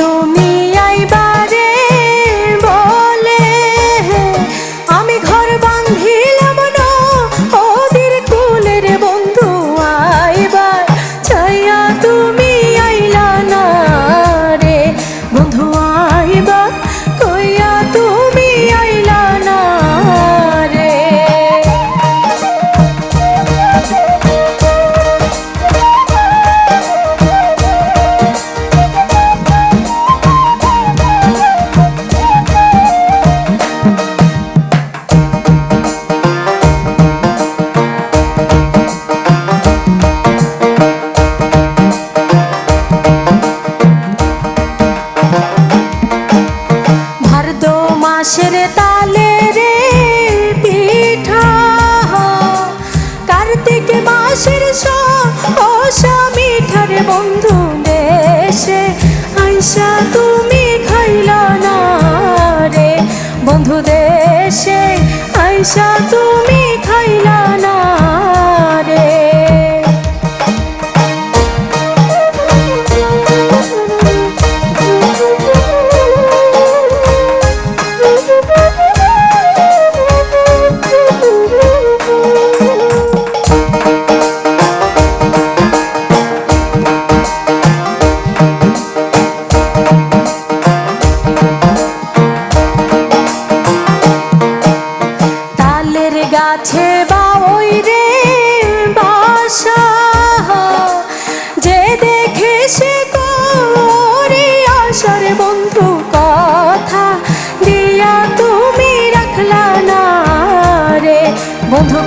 তুমি আইসা তুমি তালের গাছে বা ওই রে বাসা, যে দেখে সে করে আসার বন্ধু কথা, দিয়া তুমি রাখলা না রে বন্ধু